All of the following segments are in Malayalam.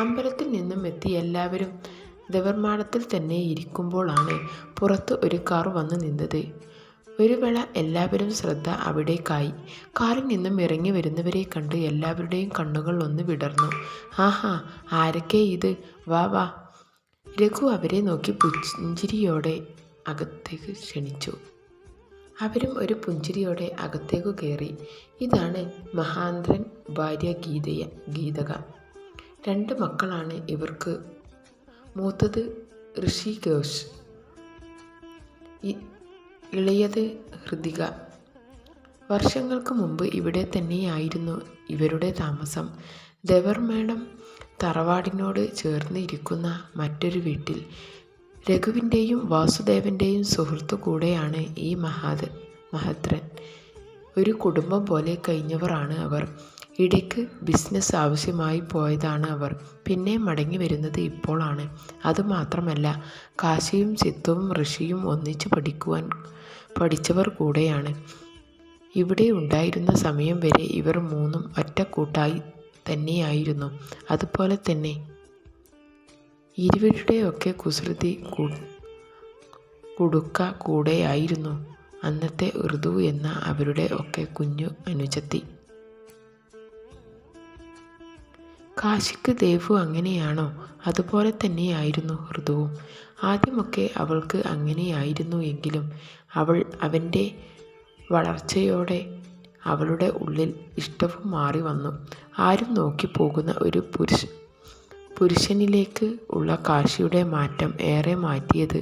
അമ്പലത്തിൽ നിന്നും എത്തി എല്ലാവരും ദേവർമാടത്തിൽ തന്നെ ഇരിക്കുമ്പോഴാണ് പുറത്ത് ഒരു കാർ വന്നു നിന്നത്. ഒരു വേള എല്ലാവരും ശ്രദ്ധ അവിടേക്കായി. കാറിൽ നിന്നും ഇറങ്ങി വരുന്നവരെ കണ്ട് എല്ലാവരുടെയും കണ്ണുകൾ ഒന്ന് വിടർന്നു. "ആഹാ, ആരൊക്കെ ഇത്? വാ വാ. " രഘു അവരെ നോക്കി പുഞ്ചിരിയോടെ അകത്തേക്ക് ക്ഷണിച്ചു. അവരും ഒരു പുഞ്ചിരിയോടെ അകത്തേക്ക് കയറി. ഇതാണ് മഹാന്ദ്രൻ ഭാര്യ ഗീതയ ഗീതക. രണ്ട് മക്കളാണ് ഇവർക്ക്. മൂത്തത് ഋഷി ഘോഷ് ഇളയത് ഹൃദിക വർഷങ്ങൾക്ക് മുമ്പ് ഇവിടെ തന്നെയായിരുന്നു ഇവരുടെ താമസം. ദേവർമേടം തറവാടിനോട് ചേർന്ന് ഇരിക്കുന്ന മറ്റൊരു വീട്ടിൽ. രഘുവിന്റെയും വാസുദേവന്റെയും സുഹൃത്തു കൂടെയാണ് ഈ മഹേന്ദ്രൻ. ഒരു കുടുംബം പോലെ കഴിഞ്ഞവരാണ് അവർ. ഇടയ്ക്ക് ബിസിനസ് ആവശ്യമായി പോയതാണ് അവർ. പിന്നെ മടങ്ങി വരുന്നത് ഇപ്പോഴാണ് അതുമാത്രമല്ല കാശിയും സിദ്ധുവും ഋഷിയും ഒന്നിച്ച് പഠിച്ചവർ കൂടെയാണ്. ഇവിടെ ഉണ്ടായിരുന്ന സമയം വരെ ഇവർ മൂന്നും ഒറ്റക്കൂട്ടായി തന്നെയായിരുന്നു. അതുപോലെ തന്നെ ഇരുവരുടെയൊക്കെ കുസൃതി കുടുക്ക കൂടെയായിരുന്നു അന്നത്തെ ഉറുദു എന്ന അവരുടെ ഒക്കെ കുഞ്ഞു അനുജത്തി. കാശിക്ക് ദേവു അങ്ങനെയാണോ അതുപോലെ തന്നെയായിരുന്നു ഹൃദുവും ആദ്യമൊക്കെ അവൾക്ക് അങ്ങനെയായിരുന്നു എങ്കിലും അവൾ അവന്റെ വളർച്ചയോടെ അവളുടെ ഉള്ളിൽ ഇഷ്ടവും മാറി വന്നു. ആരും നോക്കിപ്പോകുന്ന ഒരു പുരുഷനിലേക്ക് ഉള്ള കാശിയുടെ മാറ്റം ഏറെ മാറ്റിയത്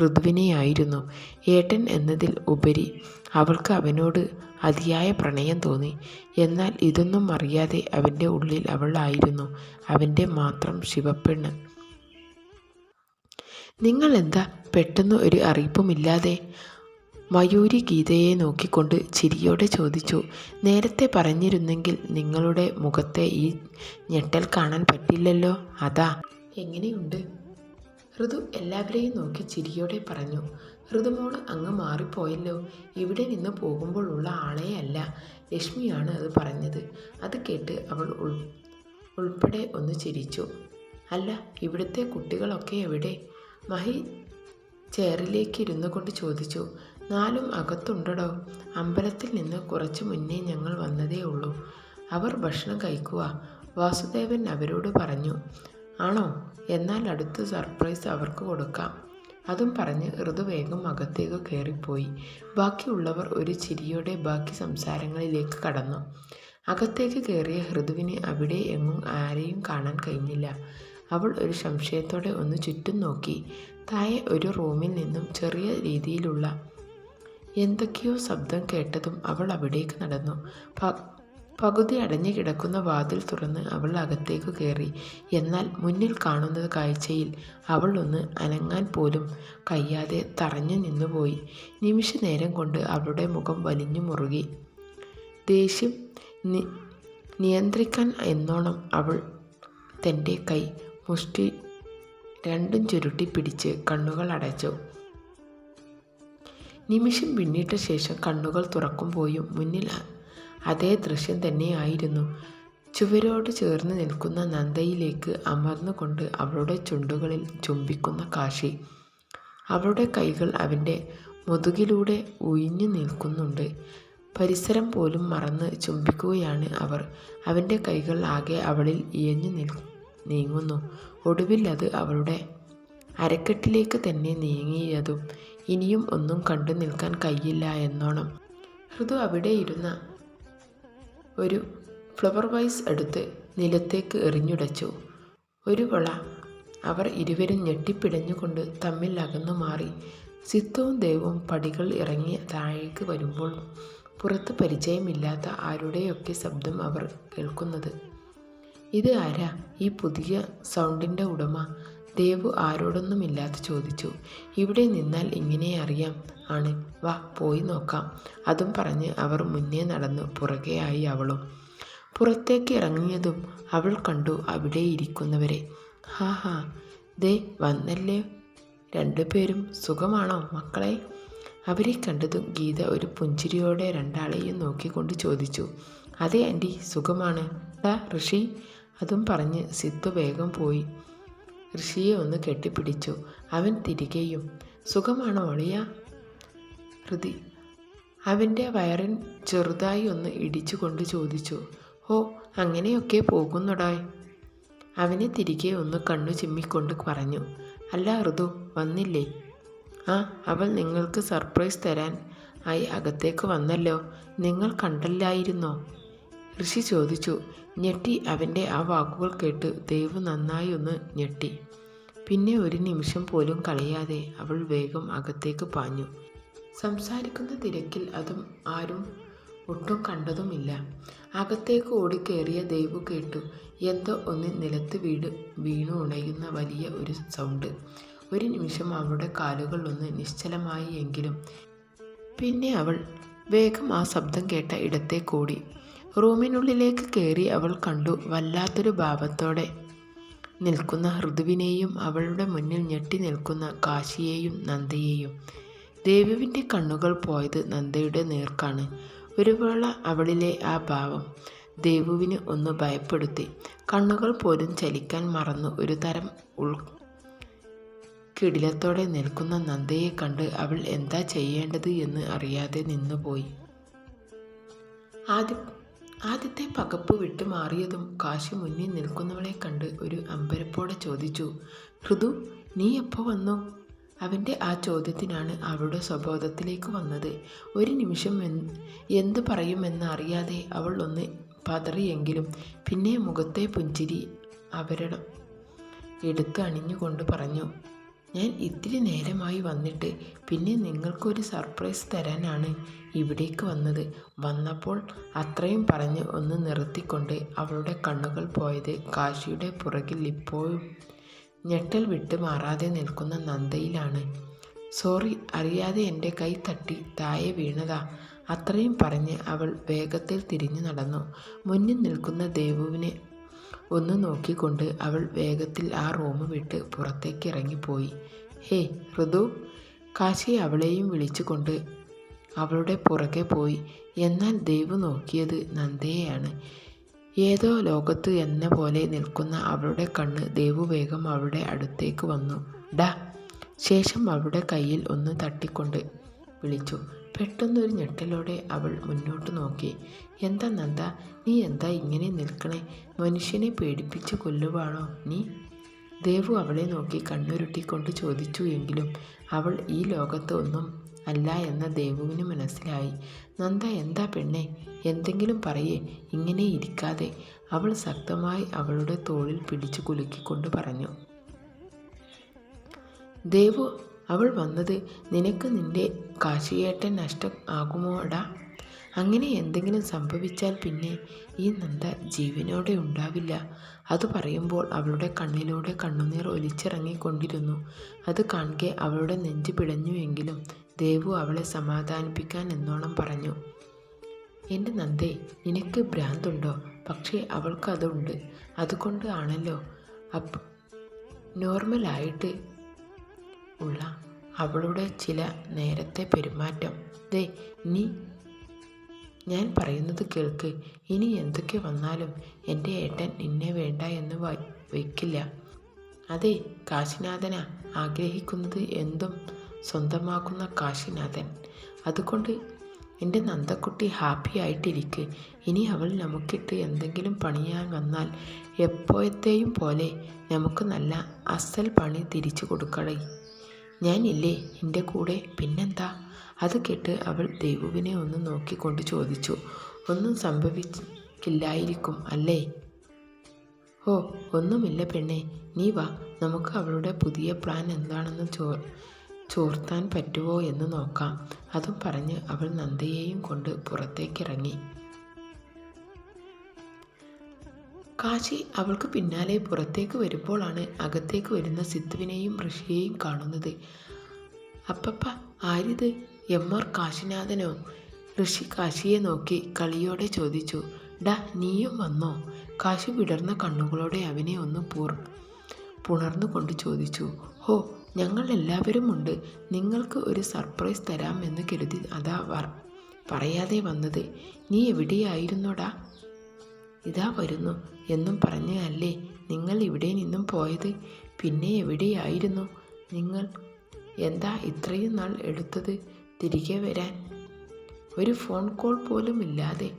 ഋതുവിനെയായിരുന്നു. ഏട്ടൻ എന്നതിൽ ഉപരി അവൾക്ക് അവനോട് അതിയായ പ്രണയം തോന്നി. എന്നാൽ ഇതൊന്നും അറിയാതെ അവന്റെ ഉള്ളിൽ അവളായിരുന്നു അവന്റെ മാത്രം ശിവപ്പെണ്ണ്. "നിങ്ങളെന്താ പെട്ടെന്ന് ഒരു അറിയിപ്പുമില്ലാതെ? " മയൂരി ഗീതയെ നോക്കിക്കൊണ്ട് ചിരിയോടെ ചോദിച്ചു. "നേരത്തെ പറഞ്ഞിരുന്നെങ്കിൽ നിങ്ങളുടെ മുഖത്തെ ഈ ഞെട്ടൽ കാണാൻ പറ്റില്ലല്ലോ അതാ. എങ്ങനെയുണ്ട്? " ഋതു എല്ലാവരെയും നോക്കി ചിരിയോടെ പറഞ്ഞു. "ഋതുമോൾ അങ്ങ് മാറിപ്പോയല്ലോ. ഇവിടെ നിന്ന് പോകുമ്പോൾ ഉള്ള ആളേ അല്ല. " ലക്ഷ്മിയാണ് അത് പറഞ്ഞത്. അത് കേട്ട് അവൾ ഉൾ ഉൾപ്പെടെ ഒന്ന് ചിരിച്ചു. "അല്ല ഇവിടുത്തെ കുട്ടികളൊക്കെ എവിടെ? " മഹി ചെയറിലേക്ക് ഇരുന്നു കൊണ്ട് ചോദിച്ചു. "നാലും അകത്തുണ്ടടോ അമ്പലത്തിൽ നിന്ന് കുറച്ചു മുന്നേ ഞങ്ങൾ വന്നതേ ഉള്ളൂ. അവർ ഭക്ഷണം കഴിക്കുക " വാസുദേവൻ അവരോട് പറഞ്ഞു. "ആണോ, എന്നാൽ അടുത്ത സർപ്രൈസ് അവർക്ക് കൊടുക്കാം. " അതും പറഞ്ഞ് ഋതുവേഗം അകത്തേക്ക് കയറിപ്പോയി. ബാക്കിയുള്ളവർ ഒരു ചിരിയോടെ ബാക്കി സംസാരങ്ങളിലേക്ക് കടന്നു. അകത്തേക്ക് കയറിയ ഋതുവിന് അവിടെ എങ്ങും ആരെയും കാണാൻ കഴിഞ്ഞില്ല. അവൾ ഒരു സംശയത്തോടെ ഒന്ന് ചുറ്റും നോക്കി. താഴെ ഒരു റൂമിൽ നിന്നും ചെറിയ രീതിയിലുള്ള എന്തൊക്കെയോ ശബ്ദം കേട്ടതും അവൾ അവിടേക്ക് നടന്നു. പകുതി അടഞ്ഞു കിടക്കുന്ന വാതിൽ തുറന്ന് അവൾ അകത്തേക്ക് കയറി. എന്നാൽ മുന്നിൽ കാണുന്ന കാഴ്ചയിൽ അവൾ ഒന്ന് അനങ്ങാൻ പോലും കഴിയാതെ തറഞ്ഞു നിന്നുപോയി. നിമിഷ നേരം കൊണ്ട് അവളുടെ മുഖം വലിഞ്ഞു മുറുകി. ദേഷ്യം നിയന്ത്രിക്കാൻ എന്നോണം അവൾ തന്റെ കൈ മുഷ്ടി രണ്ടും ചുരുട്ടി പിടിച്ച് കണ്ണുകൾ അടച്ചു. നിമിഷം പിന്നിട്ട ശേഷം കണ്ണുകൾ തുറക്കുമ്പോഴും മുന്നിൽ അതേ ദൃശ്യം തന്നെയായിരുന്നു. ചുവരോട് ചേർന്ന് നിൽക്കുന്ന നന്ദയിലേക്ക് അമർന്നുകൊണ്ട് അവളുടെ ചുണ്ടുകളിൽ ചുംബിക്കുന്ന കാശി. അവളുടെ കൈകൾ അവന്റെ മുതുകിലൂടെ ഉഴിഞ്ഞു നിൽക്കുന്നുണ്ട്. പരിസരം പോലും മറന്ന് ചുംബിക്കുകയാണ് അവർ. അവന്റെ കൈകൾ ആകെ അവളിൽ ഇയഞ്ഞു നിൽ നീങ്ങുന്നു. ഒടുവിൽ അത് അവളുടെ അരക്കെട്ടിലേക്ക് തന്നെ നീങ്ങിയതും ഇനിയും ഒന്നും കണ്ടു നിൽക്കാൻ കഴിയില്ല എന്നോണം ഋതു അവിടെ ഇരുന്ന ഒരു ഫ്ലവർ വൈസ് എടുത്ത് നിലത്തേക്ക് എറിഞ്ഞുടച്ചു. ഒരു വള അവർ ഇരുവരും ഞെട്ടിപ്പിടഞ്ഞുകൊണ്ട് തമ്മിൽ അകന്നു മാറി. സിത്തവും ദേവും പടികൾ ഇറങ്ങി താഴേക്ക് വരുമ്പോൾ പുറത്ത് പരിചയമില്ലാത്ത ആരുടെയൊക്കെ ശബ്ദം അവർ കേൾക്കുന്നത്. "ഇത് ആരാ ഈ പുതിയ സൗണ്ടിന്റെ ഉടമ? " ദേവു ആരോടൊന്നുമില്ലാതെ ചോദിച്ചു. "ഇവിടെ നിന്നാൽ ഇങ്ങനെ അറിയാം ആണ്. വാ പോയി നോക്കാം. " അതും പറഞ്ഞ് അവർ മുന്നേ നടന്നു പുറകെയായി അവളും. പുറത്തേക്ക് ഇറങ്ങിയതും അവൾ കണ്ടു അവിടെ ഇരിക്കുന്നവരെ. ഹാ ഹാ ദേ വന്നല്ലേ രണ്ടുപേരും. സുഖമാണോ മക്കളെ " അവരെ കണ്ടതും ഗീത ഒരു പുഞ്ചിരിയോടെ രണ്ടാളെയും നോക്കിക്കൊണ്ട് ചോദിച്ചു. "അതെ ആന്റി സുഖമാണ്. ഡാ ഋഷി, അതും പറഞ്ഞ് സിദ്ധു വേഗം പോയി ഋഷിയെ ഒന്ന് കെട്ടിപ്പിടിച്ചു. അവൻ തിരികെയും സുഖമാണോ ഒളിയ ഹൃതി അവന്റെ വയറിൻ ചെറുതായി ഒന്ന് ഇടിച്ചുകൊണ്ട് ചോദിച്ചു ഓ അങ്ങനെയൊക്കെ പോകുന്നുടായ് അവനെ തിരികെ ഒന്ന് കണ്ണു ചിമ്മിക്കൊണ്ട് പറഞ്ഞു അല്ല ഋതു വന്നില്ലേ? ആ അവൾ നിങ്ങൾക്ക് സർപ്രൈസ് തരാൻ ആയി അകത്തേക്ക് വന്നല്ലോ. നിങ്ങൾ കണ്ടല്ലായിരുന്നോ? ഋഷി ചോദിച്ചു ഞെട്ടി. അവന്റെ ആ വാക്കുകൾ കേട്ട് ദൈവം നന്നായി ഒന്ന് ഞെട്ടി. പിന്നെ ഒരു നിമിഷം പോലും കളയാതെ അവൾ വേഗം അകത്തേക്ക് പാഞ്ഞു. സംസാരിക്കുന്ന തിരക്കിൽ അതും ആരും ഒട്ടും കണ്ടതുമില്ല. അകത്തേക്ക് ഓടിക്കേറിയ ദേവു കേട്ടു എന്തോ ഒന്ന് നിലത്ത് വീട് വീണു ഉണയുന്ന വലിയ ഒരു സൗണ്ട്. ഒരു നിമിഷം അവളുടെ കാലുകൾ ഒന്ന് നിശ്ചലമായി എങ്കിലും. പിന്നെ അവൾ വേഗം ആ ശബ്ദം കേട്ട ഇടത്തേക്കോടി റൂമിനുള്ളിലേക്ക് കയറി അവൾ കണ്ടു വല്ലാത്തൊരു ഭാവത്തോടെ നിൽക്കുന്ന ഋതുവിനെയും അവളുടെ മുന്നിൽ ഞെട്ടി നിൽക്കുന്ന കാശിയെയും നന്ദിയെയും. ദേവുവിന്റെ കണ്ണുകൾ പോയത് നന്ദയുടെ നേർക്കാണ്. ഒരു വേള അവളിലെ ആ ഭാവം ദേവുവിന് ഒന്ന് ഭയപ്പെടുത്തി. കണ്ണുകൾ പോലും ചലിക്കാൻ മറന്നു ഒരു തരം ഉൾ കിടിലത്തോടെ നിൽക്കുന്ന നന്ദയെ കണ്ട് അവൾ എന്താ ചെയ്യേണ്ടത് എന്ന് അറിയാതെ നിന്നുപോയി. ആദ്യ ആദ്യത്തെ പകപ്പ് വിട്ടു മാറിയതും കാശി മുന്നിൽ നിൽക്കുന്നവളെ കണ്ട് ഒരു അമ്പരപ്പോടെ ചോദിച്ചു ഋതു നീ എപ്പോൾ വന്നു? അവന്റെ ആ ചോദ്യത്തിനാണ് അവളുടെ സ്വബോധത്തിലേക്ക് വന്നത്. ഒരു നിമിഷം എന്ത് പറയുമെന്ന് അറിയാതെ അവൾ ഒന്ന് പതറിയെങ്കിലും പിന്നെ മുഖത്തെ പുഞ്ചിരി അവരുടെ എടുത്ത് അണിഞ്ഞുകൊണ്ട് പറഞ്ഞു ഞാൻ ഇത്തിരി നേരമായി വന്നിട്ട് പിന്നെ നിങ്ങൾക്കൊരു സർപ്രൈസ് തരാനാണ് ഇവിടേക്ക് വന്നത്. വന്നപ്പോൾ അത്രയും പറഞ്ഞ് ഒന്ന് നിർത്തിക്കൊണ്ട് അവളുടെ കണ്ണുകൾ പോയത് കാശിയുടെ പുറകിൽ ഇപ്പോഴും ഞെട്ടൽ വിട്ട് മാറാതെ നിൽക്കുന്ന നന്ദയിലാണ്. സോറി അറിയാതെ എന്റെ കൈ തട്ടി താഴെ വീണതാ അത്രയും പറഞ്ഞ് അവൾ വേഗത്തിൽ തിരിഞ്ഞു നടന്നു. മുന്നിൽ നിൽക്കുന്ന ദേവുവിനെ ഒന്ന് നോക്കിക്കൊണ്ട് അവൾ വേഗത്തിൽ ആ റൂം വിട്ട് പുറത്തേക്ക് ഇറങ്ങിപ്പോയി ഹേ ഋതു കാശി അവളെയും വിളിച്ചുകൊണ്ട് അവളുടെ പുറകെ പോയി. എന്നാൽ ദൈവ് നോക്കിയത് നന്ദയെയാണ്. ഏതോ ലോകത്ത് എന്ന പോലെ നിൽക്കുന്ന അവളുടെ കണ്ണ് ദേവു വേഗം അവളുടെ അടുത്തേക്ക് വന്നു. ഡാ ശേഷം അവളുടെ കയ്യിൽ ഒന്ന് തട്ടിക്കൊണ്ട് വിളിച്ചു. പെട്ടെന്നൊരു ഞെട്ടലോടെ അവൾ മുന്നോട്ട് നോക്കി. എന്താ നന്ദ നീ എന്താ ഇങ്ങനെ നിൽക്കണേ? മനുഷ്യനെ പേടിപ്പിച്ച് കൊല്ലുവാണോ നീ? ദേവു അവളെ നോക്കി കണ്ണുരുട്ടിക്കൊണ്ട് ചോദിച്ചു എങ്കിലും അവൾ ഈ ലോകത്ത് ഒന്നും അല്ല എന്ന ദേവുവിന് മനസ്സിലായി. നന്ദ എന്താ പെണ്ണെ? എന്തെങ്കിലും പറയേ ഇങ്ങനെ ഇരിക്കാതെ അവൾ ശക്തമായി അവളുടെ തോളിൽ പിടിച്ചു കുലുക്കിക്കൊണ്ട് പറഞ്ഞു. ദേവു അവൾ വന്നത് നിനക്ക് നിന്റെ കാശിയേട്ടൻ നഷ്ടം ആകുമോടാ? അങ്ങനെ എന്തെങ്കിലും സംഭവിച്ചാൽ പിന്നെ ഈ നന്ദ ജീവനോടെ ഉണ്ടാവില്ല. അത് പറയുമ്പോൾ അവളുടെ കണ്ണിലൂടെ കണ്ണുനീർ ഒലിച്ചിറങ്ങിക്കൊണ്ടിരുന്നു. അത് കാണുകെ അവളുടെ നെഞ്ചു പിടഞ്ഞുവെങ്കിലും ദേവു അവളെ സമാധാനിപ്പിക്കാൻ എന്നോണം പറഞ്ഞു. എന്റെ നന്ദേ നിനക്ക് ഭ്രാന്തുണ്ടോ? പക്ഷേ അവൾക്കതുണ്ട്. അതുകൊണ്ട് ആണല്ലോ അപ്പ് നോർമലായിട്ട് ഉള്ള അവളുടെ ചില നേരത്തെ പെരുമാറ്റം. ദേ നീ ഞാൻ പറയുന്നത് കേൾക്ക്. ഇനി എന്തൊക്കെ വന്നാലും എന്റെ ഏട്ടൻ നിന്നെ വേണ്ട എന്ന് വയ്ക്കില്ല അതെ കാശിനാഥന ആഗ്രഹിക്കുന്നത് എന്തും സ്വന്തമാക്കുന്ന കാശിനാഥൻ. അതുകൊണ്ട് എന്റെ നന്ദക്കുട്ടി ഹാപ്പി ആയിട്ടിരിക്ക്. ഇനി അവൾ നമുക്കിട്ട് എന്തെങ്കിലും പണിയാൻ വന്നാൽ എപ്പോഴത്തെയും പോലെ നമുക്ക് നല്ല അസൽ പണി തിരിച്ചു കൊടുക്കണേ. ഞാനില്ലേ എന്റെ കൂടെ? പിന്നെന്താ? അത് കേട്ട് അവൾ ദൈവുവിനെ ഒന്ന് നോക്കിക്കൊണ്ട് ചോദിച്ചു. ഒന്നും സംഭവിക്കില്ലായിരിക്കും അല്ലേ? ഓ ഒന്നുമില്ല പെണ്ണെ. നീ വാ. നമുക്ക് അവളുടെ പുതിയ പ്ലാൻ എന്താണെന്ന് ചോ ചോർത്താൻ പറ്റുമോ എന്ന് നോക്കാം. അതും പറഞ്ഞ് അവൾ നന്ദയെയും കൊണ്ട് പുറത്തേക്കിറങ്ങി. കാശി അവൾക്ക് പിന്നാലെ പുറത്തേക്ക് വരുമ്പോഴാണ് അകത്തേക്ക് വരുന്ന സിദ്ധുവിനെയും ഋഷിയെയും കാണുന്നത്. അപ്പപ്പ ആരിത്? M R കാശിനാഥനോ? ഋഷി കാശിയെ നോക്കി കളിയോടെ ചോദിച്ചു. ഡാ നീയും വന്നോ? കാശി വിടർന്ന കണ്ണുകളോടെ അവനെ ഒന്ന് പൂർ പുണർന്നുകൊണ്ട് ചോദിച്ചു. ഹോ ഞങ്ങൾ എല്ലാവരും ഉണ്ട്. നിങ്ങൾക്ക് ഒരു സർപ്രൈസ് തരാമെന്ന് കരുതി അതാ പറയാതെ വന്നത്. നീ എവിടെയായിരുന്നോടാ? ഇതാ വരുന്നു എന്നും പറഞ്ഞ് അല്ലേ നിങ്ങൾ ഇവിടെ നിന്നും പോയത്? പിന്നെ എവിടെയായിരുന്നു? നിങ്ങൾ എന്താ ഇത്രയും നാൾ എടുത്തത് തിരികെ വരാൻ? ഒരു ഫോൺ കോൾ പോലും ഇല്ലാതെ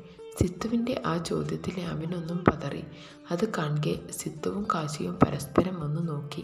സിത്തുവിന്റെ ആ ചോദ്യത്തിൽ അവനൊന്നും പതറി. അത് കാണുക സിത്തുവും കാശിയും പരസ്പരം ഒന്ന് നോക്കി.